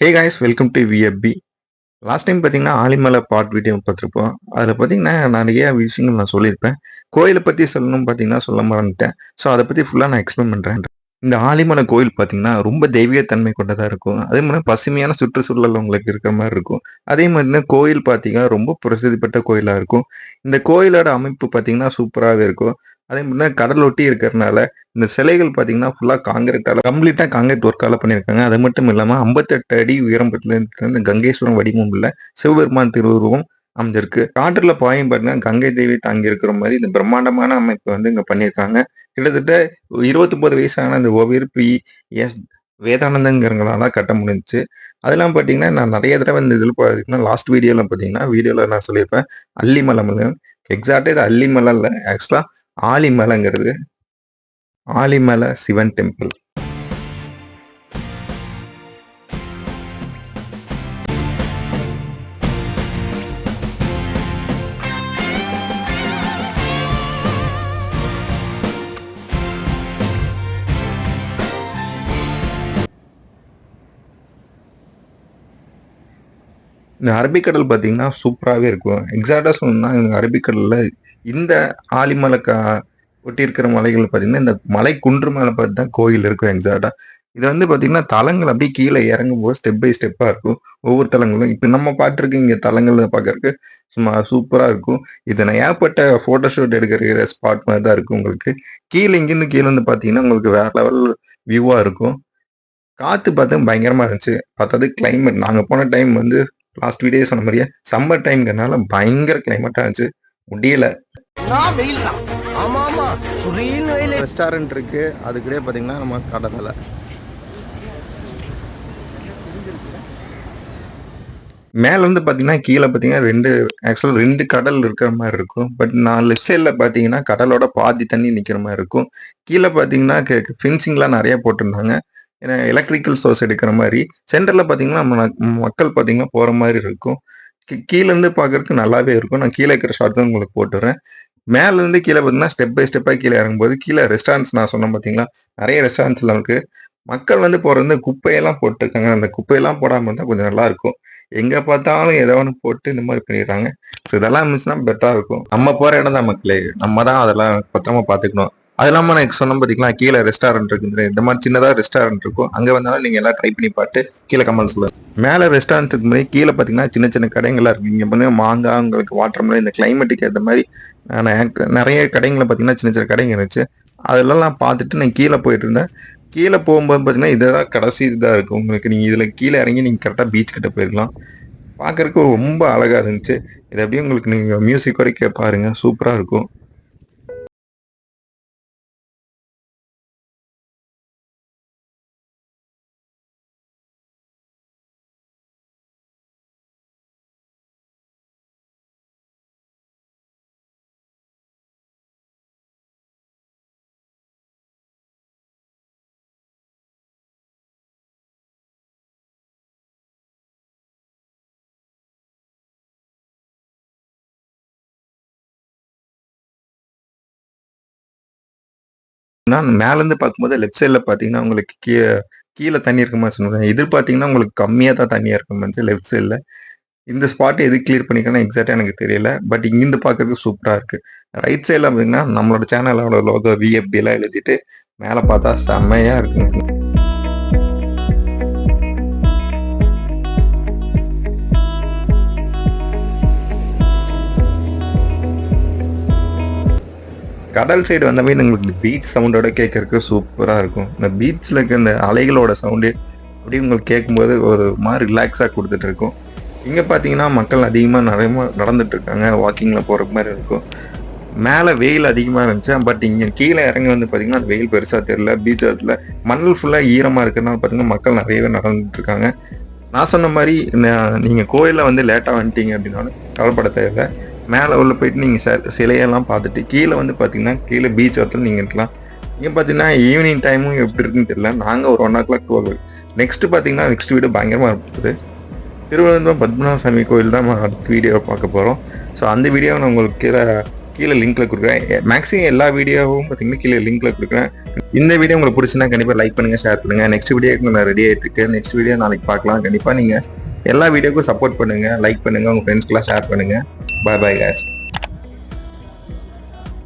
Hey guys welcome to VFP last time பார்த்தீங்கன்னா ஆலிமலை பாட் video பார்த்துருப்போம். அதில் பார்த்தீங்கன்னா நிறைய விஷயங்கள் நான் சொல்லியிருப்பேன். கோயிலை பற்றி சொல்லணும் பார்த்தீங்கன்னா சொல்ல மறந்துட்டேன். ஸோ அதை பற்றி ஃபுல்லாக நான் எக்ஸ்பிளைன் பண்ணுறேன் இந்த ஆலிமலை கோயில் பார்த்தீங்கன்னா ரொம்ப தெய்வீகத்தன்மை கொண்டதாக இருக்கும். அதே மாதிரி பசுமையான சுற்றுச்சூழல் உங்களுக்கு இருக்கிற மாதிரி இருக்கும். அதே மாதிரி கோயில் பார்த்தீங்கன்னா ரொம்ப பிரசித்தி பெற்ற கோயிலாக இருக்கும். இந்த கோயிலோட அமைப்பு பார்த்தீங்கன்னா சூப்பராகவே இருக்கும். அதே மாதிரினா கடலொட்டி இருக்கிறனால இருக்கிறதுனால இந்த சிலைகள் பார்த்தீங்கன்னா ஃபுல்லாக காங்கிரீட்டால் கம்ப்ளீட்டாக காங்கிரீட் ஒர்க்கால பண்ணியிருக்காங்க. அது மட்டும் இல்லாமல் ஐம்பத்தெட்டு அடி உயரம்பத்தில் இந்த கங்கேஸ்வரம் வடிவம் உள்ள சிவபெருமான் திருவுருவம் அமைஞ்சிருக்கு. காற்றுல பாயும் பாருங்க கங்கை தேவி தாங்கி இருக்கிற மாதிரி இந்த பிரம்மாண்டமான அமைப்பு வந்து இங்கே பண்ணியிருக்காங்க. கிட்டத்தட்ட இருபத்தொன்பது வயசான இந்த ஓவியர் பி எஸ் வேதானந்தங்கிறவங்களால கட்ட முடிஞ்சுச்சு. அதெல்லாம் பார்த்தீங்கன்னா நான் நிறைய தடவை இந்த இதில் பார்த்தீங்கன்னா லாஸ்ட் வீடியோவில் பார்த்தீங்கன்னா வீடியோவில் நான் சொல்லியிருப்பேன். அல்லிமலை எக்ஸாக்டாக இது அல்லிமலை இல்லை ஆக்சுவலாக ஆலிமலைங்கிறது. ஆலிமலை சிவன் டெம்பிள் இந்த அரபிக்கடல் பார்த்தீங்கன்னா சூப்பராகவே இருக்கும். எக்ஸாக்டாக சொல்லணும்னா அரபிக்கடலில் இந்த ஆலிமலை கா ஒட்டி இருக்கிற மலைகள் பார்த்தீங்கன்னா இந்த மலை குன்று மேலே பார்த்து தான் கோயில் இருக்கும் எக்ஸாக்டாக இது வந்து பார்த்தீங்கன்னா தலங்கள் அப்படியே கீழே இறங்கும் போது ஸ்டெப் பை ஸ்டெப்பாக இருக்கும். ஒவ்வொரு தலங்களும். இப்போ நம்ம பாட்டுருக்கு இங்கே தலங்கள் பார்க்கறதுக்கு சும்மா சூப்பராக இருக்கும். இது நான் ஏற்பட்ட ஃபோட்டோஷூட் எடுக்கிற ஸ்பாட் மாதிரி தான் இருக்கும் உங்களுக்கு. கீழே இங்கேருந்து கீழே வந்து பார்த்தீங்கன்னா உங்களுக்கு வேற லெவல் வியூவாக இருக்கும். காற்று பார்த்தா பயங்கரமாக இருந்துச்சு. பார்த்தது கிளைமேட் நாங்கள் போன டைம் வந்து லாஸ்ட் வீடியோ சொன்ன மாதிரியே சம்மர் டைம்ங்கிறனால பயங்கர கிளைமேட்டாக இருந்துச்சு. முடியல. ரெஸ்டாரண்ட் இருக்கு. அதுக்கிட்டே பார்த்தீங்கன்னா நம்ம கடலை மேல இருந்து பார்த்தீங்கன்னா கீழே பார்த்தீங்கன்னா ரெண்டு ஆக்சுவலாக ரெண்டு கடல் இருக்கிற மாதிரி இருக்கும். பட் நான் லெஃப்ட் சைடில் பார்த்தீங்கன்னா கடலோட பாதி தண்ணி நிற்கிற மாதிரி இருக்கும். கீழே பார்த்தீங்கன்னா ஃபென்சிங்லாம் நிறைய போட்டிருந்தாங்க. எலக்ட்ரிக்கல் சோர்ஸ் எடுக்கிற மாதிரி சென்டரில் பார்த்தீங்கன்னா நம்ம மக்கள் பார்த்தீங்கன்னா போகிற மாதிரி இருக்கும். கீழேருந்து கீழ பார்க்கறதுக்கு நல்லாவே இருக்கும். நான் கீழே இருக்கிற ஷார்ட் தான் உங்களுக்கு போட்டுறேன். மேலேருந்து கீழே பார்த்தீங்கன்னா ஸ்டெப் பை ஸ்டெப்பாக கீழே இறங்கும்போது கீழே ரெஸ்டாரண்ட்ஸ் நான் சொன்னேன் பார்த்தீங்களா நிறைய ரெஸ்டாரண்ட்ஸ்லாம் இருக்குது மக்கள் வந்து போகிறது வந்து குப்பையெல்லாம் போட்டிருக்காங்க. அந்த குப்பையெல்லாம் போடாமல் இருந்தால் கொஞ்சம் நல்லாயிருக்கும் எங்கே பார்த்தாலும் ஏதோ ஒன்று போட்டு இந்த மாதிரி பண்ணிடுறாங்க. ஸோ இதெல்லாம் இருந்துச்சுன்னா பெட்டராக இருக்கும். நம்ம போகிற இடம் தான் மக்களே. நம்ம தான் அதெல்லாம் பத்திரமா பார்த்துக்கணும். அது இல்லாமல் நான் சொன்ன பார்த்தீங்களா கீழே ரெஸ்டாரண்ட் இருக்குது இந்த மாதிரி சின்னதாக ரெஸ்டாரண்ட் இருக்கும். அங்கே வந்தாலும் நீங்கள் எல்லாம் ட்ரை பண்ணி பார்த்து கீழே கமெண்ட் சொல்லுங்க. மேலே ரெஸ்டாரண்ட்டுக்கு முன்னாடி கீழே பார்த்தீங்கன்னா சின்ன சின்ன கடைங்கள்லாம் இருக்குது இங்கே வந்து மாங்காய் உங்களுக்கு வாட்டர் மெலன் இந்த கிளைமேட்டுக்கு ஏற்ற மாதிரி நான் நிறைய கடைங்களை பார்த்தீங்கன்னா சின்ன சின்ன கடைங்க இருந்துச்சு. அதெல்லாம் நான் பார்த்துட்டு நான் கீழே போயிட்டு இருந்தேன். கீழே போகும்போது பார்த்தீங்கன்னா இதுதான் கடைசி இதாக இருக்கும். உங்களுக்கு நீங்கள் இதில் கீழே இறங்கி நீங்கள் கரெக்டாக பீச் கிட்ட போயிருக்கலாம். பார்க்குறதுக்கு ரொம்ப அழகாக இருந்துச்சு. இது அப்படியே உங்களுக்கு நீங்கள் மியூசிக்கோட கே பாருங்க. சூப்பராக இருக்கும். மேலேருந்து பார்க்கும்போது லெஃப்ட் சைடில் பார்த்தீங்கன்னா உங்களுக்கு கீழே கீழே தண்ணி இருக்க மாதிரி சொன்னாங்க இது பார்த்தீங்கன்னா உங்களுக்கு கம்மியாக தான் தண்ணியாக இருக்க மாதிரி லெஃப்ட் சைடில் இந்த ஸ்பாட் எது கிளியர் பண்ணிக்கணும் எக்ஸாக்டாக எனக்கு தெரியல. பட் இங்கிருந்து பார்க்கறதுக்கு சூப்பராக இருக்கு. ரைட் சைடில் பார்த்தீங்கன்னா நம்மளோட சேனலோட லோகோ விஎஃபிலாம் எழுதிட்டு மேலே பார்த்தா செம்மையாக இருக்குங்க. கடல் சைடு வந்தவே உங்களுக்கு பீச் சவுண்டோட கேட்கறதுக்கு சூப்பராக இருக்கும். இந்த பீச்சில் இருக்க இந்த அலைகளோட சவுண்டு அப்படியே உங்களுக்கு கேட்கும்போது ஒரு மாதிரி ரிலாக்ஸாக கொடுத்துட்டு இருக்கும். இங்கே பார்த்தீங்கன்னா மக்கள் அதிகமாக நிறைய நடந்துட்டு இருக்காங்க. வாக்கிங்கில் போகிற மாதிரி இருக்கும். மேலே வெயில் அதிகமாக இருந்துச்சு. பட் இங்கே கீழே இறங்கி வந்து பார்த்தீங்கன்னா அது வெயில் பெருசாக தெரியல. பீச் இடத்துல மணல் ஃபுல்லாக ஈரமாக இருக்கிறனால பார்த்தீங்கன்னா மக்கள் நிறையவே நடந்துட்டு இருக்காங்க. நான் சொன்ன மாதிரி நீங்கள் கோயிலில் வந்து லேட்டாக வந்துட்டீங்க அப்படின்னாலும் கவலைப்பட தேவையில்லை. மேலே உள்ள போயிட்டு நீங்கள் சிலையெல்லாம் பார்த்துட்டு கீழே வந்து பார்த்தீங்கன்னா கீழே பீச் இடத்துல நீங்கள் இருக்கலாம். இங்கே பார்த்தீங்கன்னா ஈவினிங் டைமும் எப்படி இருக்குன்னு தெரியல. நாங்கள் ஒரு one o'clock to next பார்த்தீங்கன்னா நெக்ஸ்ட் வீடியோ பயங்கரமாக இருக்குது. திருவனந்தபுரம் பத்மநாப சாமி கோயில் தான் நம்ம அடுத்த வீடியோ பார்க்க போகிறோம் ஸோ அந்த வீடியோவை நான் உங்களுக்கு கீழே கீழே லிங்க்ல கொடுக்குறேன். மேக்ஸிமம் எல்லா வீடியோவும் பார்த்தீங்கன்னா கீழே லிங்க்ல கொடுக்குறேன். இந்த வீடியோ உங்களுக்கு பிடிச்சுன்னா கண்டிப்பாக லைக் பண்ணுங்க ஷேர் பண்ணுங்க. நெக்ஸ்ட் வீடியோக்கு நான் ரெடி ஆகிட்டு இருக்கேன். நெக்ஸ்ட் வீடியோ நாளைக்கு பார்க்கலாம். கண்டிப்பாக நீங்கள் எல்லா வீடியோக்கும் சப்போர்ட் பண்ணுங்க லைக் பண்ணுங்க. உங்கள் ஃப்ரெண்ட்ஸ்க்கெலாம் ஷேர் பண்ணுங்க. Bye bye guys.